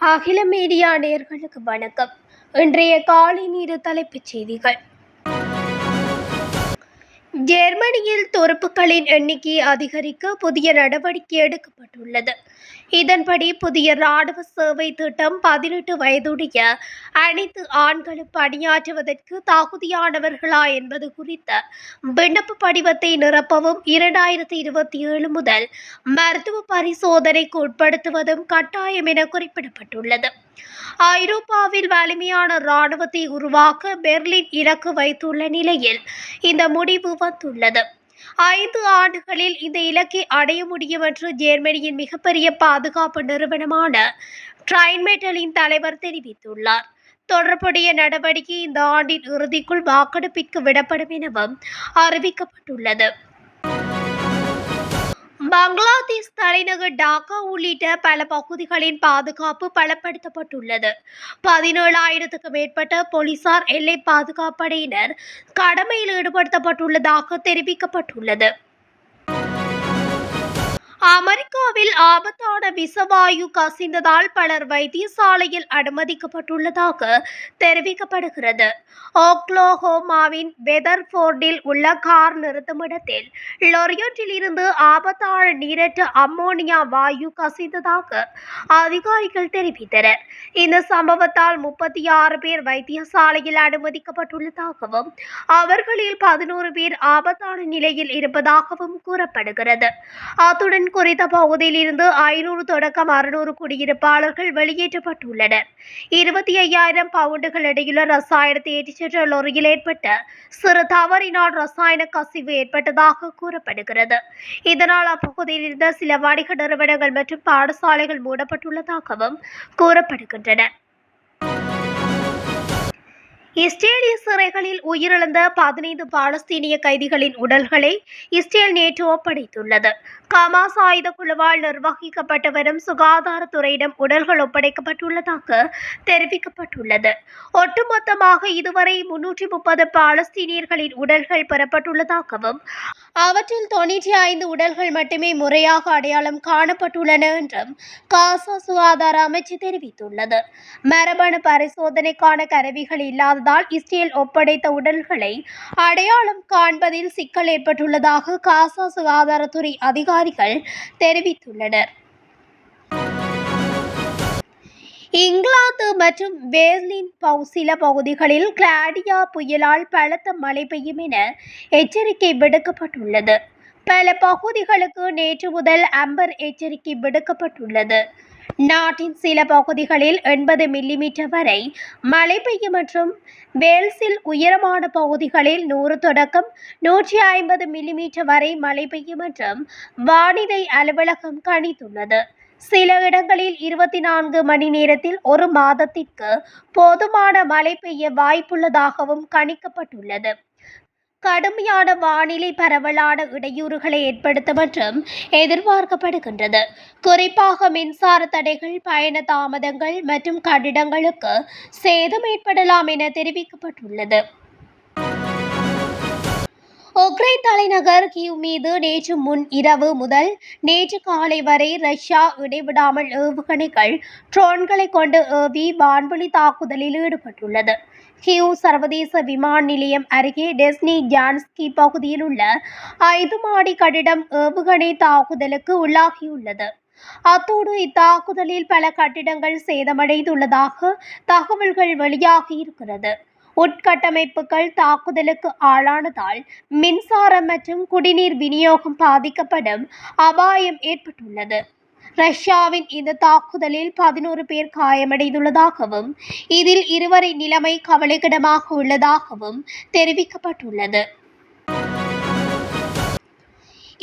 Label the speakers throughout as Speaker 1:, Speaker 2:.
Speaker 1: அகில மீடியா நேர்களுக்கு வணக்கம். இன்றைய காலை நீர் தலைப்புச் செய்திகள். ஜெர்மனியில் துருப்புக்களின் எண்ணிக்கை அதிகரிக்க புதிய நடவடிக்கை எடுக்கப்பட்டுள்ளது. இதன்படி புதிய ராணுவ சேவை திட்டம் பதினெட்டு வயதுடைய அனைத்து ஆண்களும் பணியாற்றுவதற்கு தகுதியானவர்களா என்பது குறித்த விண்ணப்ப படிவத்தை நிரப்பவும் இரண்டாயிரத்தி இருபத்தி ஏழு முதல் மருத்துவ பரிசோதனைக்கு உட்படுத்துவதும் கட்டாயம் என குறிப்பிடப்பட்டுள்ளது. ஐரோப்பாவில் வலிமையான இராணுவத்தை உருவாக்க பெர்லின் இலக்கு வைத்துள்ள நிலையில் இந்த முடிவு வந்துள்ளது. ஐந்து ஆண்டுகளில் இந்த இலக்கை அடைய முடியும் என்று ஜெர்மனியின் மிகப்பெரிய பாதுகாப்பு நிறுவனமான ட்ரைன்மெட்டலின் தலைவர் தெரிவித்துள்ளார். தொடர்புடைய நடவடிக்கை இந்த ஆண்டின் இறுதிக்குள் வாக்கெடுப்பிற்கு விடப்படும் எனவும் அறிவிக்கப்பட்டுள்ளது. பங்களாதேஷ் தலைநகர் டாக்கா உள்ளிட்ட பல பகுதிகளின் பாதுகாப்பு பலப்படுத்தப்பட்டுள்ளது. பதினேழாயிரத்துக்கு மேற்பட்ட போலீசார் எல்லை பாதுகாப்படையினர் கடமையில் ஈடுபடுத்தப்பட்டுள்ளதாக தெரிவிக்கப்பட்டுள்ளது. அமெரிக்காவில் ஆபத்தான விஷவாயு கசிந்ததால் பலர் வைத்தியசாலையில் அனுமதிக்கப்பட்டுள்ளதாக தெரிவிக்கப்படுகிறது. ஓக்லோஹோமாவின் வெதர்ஃபோர்டில் உள்ள கார் நிறுத்துமிடத்தில் லொரியோட்டிலிருந்து ஆபத்தான நீரற்ற அம்மோனியா வாயு கசிந்ததாக அதிகாரிகள் தெரிவித்தனர். இந்த சம்பவத்தால் முப்பத்தி ஆறு பேர் வைத்தியசாலையில் அனுமதிக்கப்பட்டுள்ளதாகவும் அவர்களில் பதினோரு பேர் ஆபத்தான நிலையில் இருப்பதாகவும் கூறப்படுகிறது. அத்துடன் குறித்த பகுதியில் இருந்து ஐநூறு தொடக்கம் அறுநூறு குடியிருப்பாளர்கள் வெளியேற்றப்பட்டுள்ளனர். இருபத்தி ஐயாயிரம் பவுண்டுகள் இடையுள்ள ரசாயனத்தை ஏற்றிச் சென்ற லொரியில் ஏற்பட்ட சிறு தவறினால் ரசாயன கசிவு ஏற்பட்டதாக கூறப்படுகிறது. இதனால் அப்பகுதியில் இருந்த சில வணிக நிறுவனங்கள் மற்றும் பாடசாலைகள் மூடப்பட்டுள்ளதாகவும் கூறப்படுகின்றன. இஸ்ரேலிய சிறைகளில் உயிரிழந்த பதினைந்து பாலஸ்தீனிய கைதிகளின் உடல்களை இஸ்ரேல் நேற்று ஒப்படைத்துள்ளது. கமாஸ் ஆயுத குழுவால் நிர்வகிக்கப்பட்டு வரும் சுகாதாரத்துறையிடம் உடல்கள் ஒப்படைக்கப்பட்டுள்ளதாக தெரிவிக்கப்பட்டுள்ளது. ஒட்டுமொத்தமாக இதுவரை முன்னூற்றி முப்பது பாலஸ்தீனியர்களின் உடல்கள் பெறப்பட்டுள்ளதாகவும் அவற்றில் தொன்னூற்றி ஐந்து உடல்கள் மட்டுமே முறையாக அடையாளம் காணப்பட்டுள்ளன என்றும் காசா சுகாதார அமைச்சு தெரிவித்துள்ளது. மரபணு பரிசோதனைக்கான கருவிகள் இல்லாத இல்லாததால் இஸ்ரேல் ஒப்படைத்த உடல்களை அடையாளம் காண்பதில் சிக்கல் ஏற்பட்டுள்ளதாக காசா சுகாதாரத்துறை அதிகாரிகள் தெரிவித்துள்ளனர். இங்கிலாந்து மற்றும் வேர்லின் பவு சில பகுதிகளில் கிளாடியா புயலால் பலத்த மழை பெய்யும் என எச்சரிக்கை விடுக்கப்பட்டுள்ளது. பல பகுதிகளுக்கு நேற்று முதல் அம்பர் எச்சரிக்கை விடுக்கப்பட்டுள்ளது. நாட்டின் சில பகுதிகளில் எண்பது மில்லிமீட்டர் வரை மழை பெய்யும் மற்றும் வேல்ஸில் உயரமான பகுதிகளில் நூறு தொடக்கம் நூற்றி ஐம்பது மில்லிமீட்டர் வரை மழை பெய்யும் மற்றும் வானிலை அலுவலகம் கணித்துள்ளது. சில இடங்களில் இருபத்தி நான்கு மணி நேரத்தில் ஒரு மாதத்திற்கு போதுமான மழை பெய்ய வாய்ப்புள்ளதாகவும் கணிக்கப்பட்டுள்ளது. கடுமையான வானிலை பரவலான இடையூறுகளை ஏற்படுத்தும் என்றும் எதிர்பார்க்கப்படுகின்றது. குறிப்பாக மின்சார தடைகள் பயண தாமதங்கள் மற்றும் கட்டிடங்களுக்கு சேதம் ஏற்படலாம் என தெரிவிக்கப்பட்டுள்ளது. உக்ரைன் தலைநகர் கியூ மீது நேற்று முன் இரவு முதல் நேற்று காலை வரை ரஷ்யா இடைவிடாமல் ஏவுகணைகள் ட்ரோன்களை கொண்டு ஏவி வான்வெளி தாக்குதலில் ஈடுபட்டுள்ளது. கியூ சர்வதேச விமான நிலையம் அருகே டெஸ்னி ஜான்ஸ்கி பகுதியில் உள்ள ஐந்து மாடி கட்டிடம் ஏவுகணை தாக்குதலுக்கு உள்ளாகியுள்ளது. அத்தோடு இத்தாக்குதலில் பல கட்டிடங்கள் சேதமடைந்துள்ளதாக தகவல்கள் வெளியாகியிருக்கிறது உட்கட்டமைப்புகள் தாக்குதலுக்கு ஆளானதால் மின்சாரம் மற்றும் குடிநீர் விநியோகம் பாதிக்கப்படும் அபாயம் ஏற்பட்டுள்ளது. ரஷ்யாவின் இந்த தாக்குதலில் பதினோரு பேர் காயமடைந்துள்ளதாகவும் இதில் இருவரின் நிலைமை கவலைக்கிடமாக உள்ளதாகவும் தெரிவிக்கப்பட்டுள்ளது.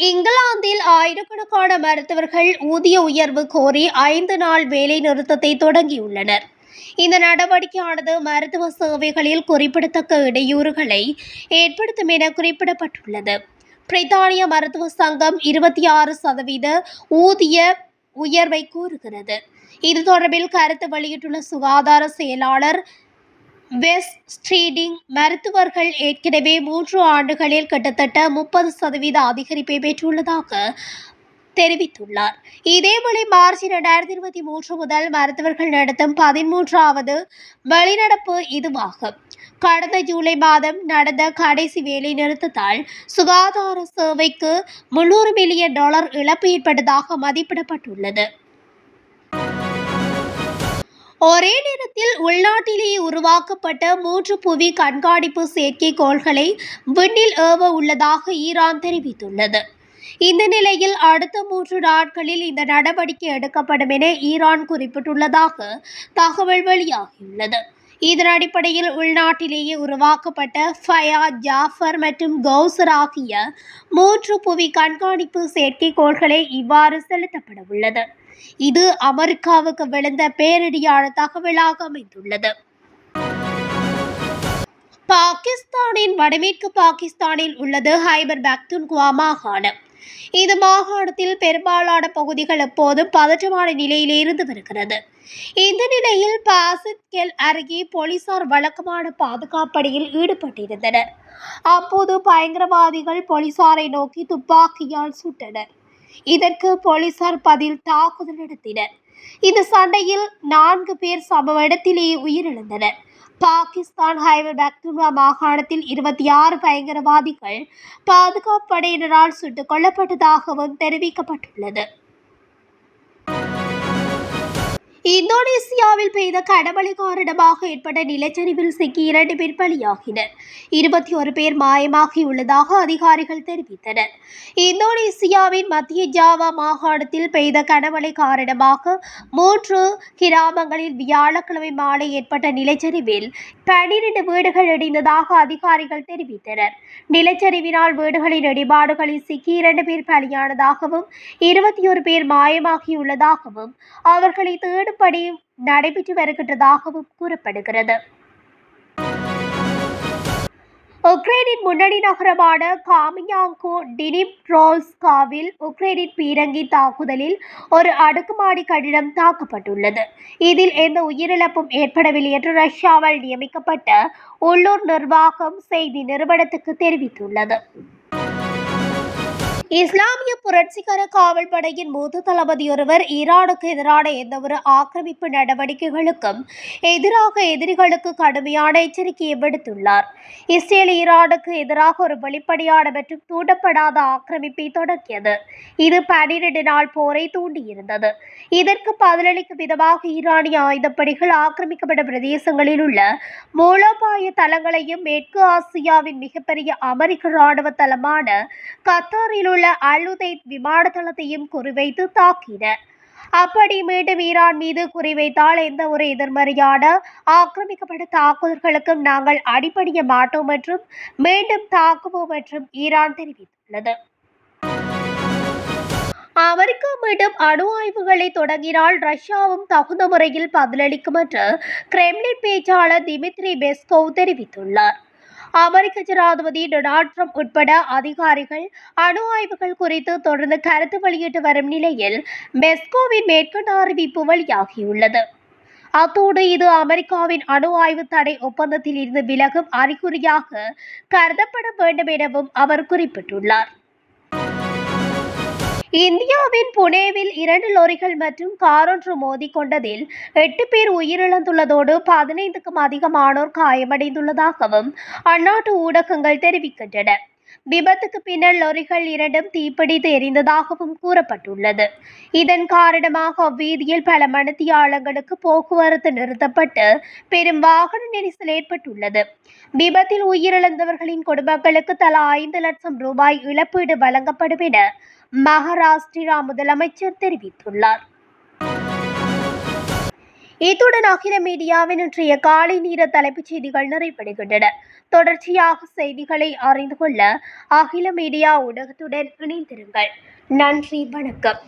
Speaker 1: இங்கிலாந்தில் ஆயிரக்கணக்கான மருத்துவர்கள் ஊதிய உயர்வு கோரி ஐந்து நாள் வேலை நிறுத்தத்தை தொடங்கியுள்ளனர். இந்த நடவடிக்கையானது மருத்துவ சேவைகளில் குறிப்பிடத்தக்க இடையூறுகளை ஏற்படுத்தும் என குறிப்பிடப்பட்டுள்ளது. பிரித்தானிய மருத்துவ சங்கம் இருபத்தி ஆறு சதவீத ஊதிய உயர்வை கூறுகிறது. இது தொடர்பில் கருத்து வெளியிட்டுள்ள சுகாதார செயலாளர் வெஸ்ட் ஸ்ட்ரீடிங் மருத்துவர்கள் ஏற்கனவே மூன்று ஆண்டுகளில் கிட்டத்தட்ட முப்பது சதவீத அதிகரிப்பை பெற்றுள்ளதாக தெரிவித்துள்ளார். இதேபோல மார்ச் இரண்டாயிரத்தி இருபத்தி மூன்று முதல் மருத்துவர்கள் நடத்தும் பதிமூன்றாவது வெளிநடப்பு இதுவாகும். கடந்த ஜூலை மாதம் நடந்த கடைசி வேலை நிறுத்தத்தால் சுகாதார சேவைக்கு முன்னூறு மில்லியன் டாலர் இழப்பு ஏற்பட்டதாக மதிப்பிடப்பட்டுள்ளது. ஒரே நேரத்தில் உள்நாட்டிலேயே உருவாக்கப்பட்ட மூன்று புவி கண்காணிப்பு செயற்கைக்கோள்களை விண்ணில் ஏவ உள்ளதாக ஈரான் தெரிவித்துள்ளது. இந்த நிலையில் அடுத்த மூன்று நாட்களில் இந்த நடவடிக்கை எடுக்கப்படும் என ஈரான் குறிப்பிட்டுள்ளதாக தகவல் வெளியாகியுள்ளது. இதன் அடிப்படையில் உள்நாட்டிலேயே உருவாக்கப்பட்ட ஃபயாத் ஜாஃபர் மற்றும் கௌசர் ஆகிய மூன்று புவி கண்காணிப்பு செயற்கைக்கோள்களே இவ்வாறு செலுத்தப்பட உள்ளது. இது அமெரிக்காவுக்கு விழுந்த பேரிடியான தகவலாக அமைந்துள்ளது. பாகிஸ்தானின் வடமேற்கு பாகிஸ்தானில் உள்ளது ஹைபர் பக்துன்குவா மாகாணம். இந்த மாகாணத்தில் பெரும்பாலான பகுதிகள் எப்போதும் பதற்றமான நிலையில் இருந்து வருகிறது. இந்த நிலையில் பாசித்கெல் அருகே போலீசார் வழக்கமான பாதுகாப்பணியில் ஈடுபட்டிருந்தனர். அப்போது பயங்கரவாதிகள் போலீசாரை நோக்கி துப்பாக்கியால் சுட்டனர். இதற்கு போலீசார் பதில் தாக்குதல் நடத்தினர். இந்த சண்டையில் நான்கு பேர் சம்பவ இடத்திலேயே உயிரிழந்தனர். பாகிஸ்தான் ஹைவர் பக்துமா மாகாணத்தில் இருபத்தி ஆறு பயங்கரவாதிகள் பாதுகாப்பு படையினரால் சுட்டுக் கொல்லப்பட்டதாகவும் தெரிவிக்கப்பட்டுள்ளது. இந்தோனேசியாவில் பெய்த கடமழை காரணமாக ஏற்பட்ட நிலச்சரிவில் சிக்கி இரண்டு பேர் பலியாகினர். இருபத்தி ஒரு பேர் மாயமாகியுள்ளதாக அதிகாரிகள் தெரிவித்தனர். இந்தோனேசியாவின் மத்திய ஜாவா மாகாணத்தில் பெய்த கடமழை காரணமாக மூன்று கிராமங்களில் வியாழக்கிழமை மாலை ஏற்பட்ட நிலச்சரிவில் பனிரெண்டு வீடுகள் இடிந்ததாக அதிகாரிகள் தெரிவித்தனர். நிலச்சரிவினால் வீடுகளின் இடிபாடுகளில் சிக்கி இரண்டு பேர் பலியானதாகவும் இருபத்தி ஒரு பேர் மாயமாகியுள்ளதாகவும் அவர்களை தேடும் படி நடைபெற்று வருகின்றதாகவும் கூறப்படுகிறது. உக்ரைனின் முன்னணி நகரமான காமியாங்கோ டினிப்ரோஸ்காவில் உக்ரைனின் பீரங்கி தாக்குதலில் ஒரு அடுக்குமாடி கட்டிடம் தாக்கப்பட்டுள்ளது. இதில் எந்த உயிரிழப்பும் ஏற்படவில்லை என்று ரஷ்யாவால் நியமிக்கப்பட்ட உள்ளூர் நிர்வாகம் செய்தி நிறுவனத்துக்கு தெரிவித்துள்ளது. இஸ்லாமிய புரட்சிகர காவல் படையின் மூத்த தளபதி ஒருவர் ஈரானுக்கு எதிரான எந்தவொரு ஆக்கிரமிப்பு நடவடிக்கைகளுக்கும் எதிராக எதிரிகளுக்கு கடுமையான எச்சரிக்கையை விடுத்துள்ளார். இஸ்ரேல் ஈரானுக்கு எதிராக ஒரு வெளிப்படையான மற்றும் தூண்டப்படாத ஆக்கிரமிப்பை தொடங்கியது. இது பனிரெண்டு நாள் போரை தூண்டியிருந்தது. இதற்கு பதிலளிக்கும் விதமாக ஈரானிய ஆயுதப்படைகள் ஆக்கிரமிக்கப்பட்ட பிரதேசங்களில் உள்ள மூலோபாய தளங்களையும் மேற்கு ஆசியாவின் மிகப்பெரிய அமெரிக்க ராணுவ தளமான கத்தாரில் உள்ள அலுதைத் விமான தளத்தையும் குறிவைத்து தாக்கின அப்படி மீண்டும் ஈரான் மீது குறிவைத்தால் எந்த ஒரு எதிர்மறையான ஆக்கிரமிக்கப்பட்ட தாக்குதல்களுக்கும் நாங்கள் அடிபணிய மாட்டோம் என்றும் மீண்டும் தாக்குவோம் என்றும் ஈரான் தெரிவித்துள்ளது. அமெரிக்கா மீண்டும் அணு ஆய்வுகளை தொடங்கினால் ரஷ்யாவும் தகுந்த முறையில் பதிலளிக்கும் என்று கிரெம்லின் பேச்சாளர் திமித்ரி பெஸ்கோவ் தெரிவித்துள்ளார். அமெரிக்க ஜனாதிபதி டொனால்ட் ட்ரம்ப் உட்பட அதிகாரிகள் அணு ஆய்வுகள் குறித்து தொடர்ந்து கருத்து வெளியிட்டு வரும் நிலையில் பெஸ்கோவின் மேற்கண்ட அறிவிப்பு வெளியாகியுள்ளது. அத்தோடு இது அமெரிக்காவின் அணு ஆய்வு தடை ஒப்பந்தத்தில் இருந்து விலகும் அறிகுறியாக கருதப்பட வேண்டும் எனவும் அவர் குறிப்பிட்டுள்ளார். இந்தியாவின் புனேவில் இரண்டு லொரிகள் மற்றும் காரொன்று மோதிக்கொண்டதில் எட்டு பேர் உயிரிழந்துள்ளதோடு பதினைந்துக்கும் அதிகமானோர் காயமடைந்துள்ளதாகவும் அந்நாட்டு ஊடகங்கள் தெரிவிக்கின்றன. விபத்துக்கு பின்னர் லொரிகள் இரண்டும் தீப்பிடித்து எரிந்ததாகவும் கூறப்பட்டுள்ளது. இதன் காரணமாக அவ்வீதியில் பல மணித்தியாளங்களுக்கு போக்குவரத்து நிறுத்தப்பட்டு பெரும் வாகன நெரிசல் ஏற்பட்டுள்ளது. விபத்தில் உயிரிழந்தவர்களின் குடும்பங்களுக்கு தலா ஐந்து லட்சம் ரூபாய் இழப்பீடு வழங்கப்படும் என மகாராஷ்டிரா முதலமைச்சர் தெரிவித்துள்ளார். இத்துடன் அகில மீடியாவின் இன்றைய காலை நேர தலைப்புச் செய்திகள் நிறைவடைகின்றன. தொடர்ச்சியாக செய்திகளை அறிந்து கொள்ள அகில மீடியா ஊடகத்துடன் இணைந்திருங்கள். நன்றி வணக்கம்.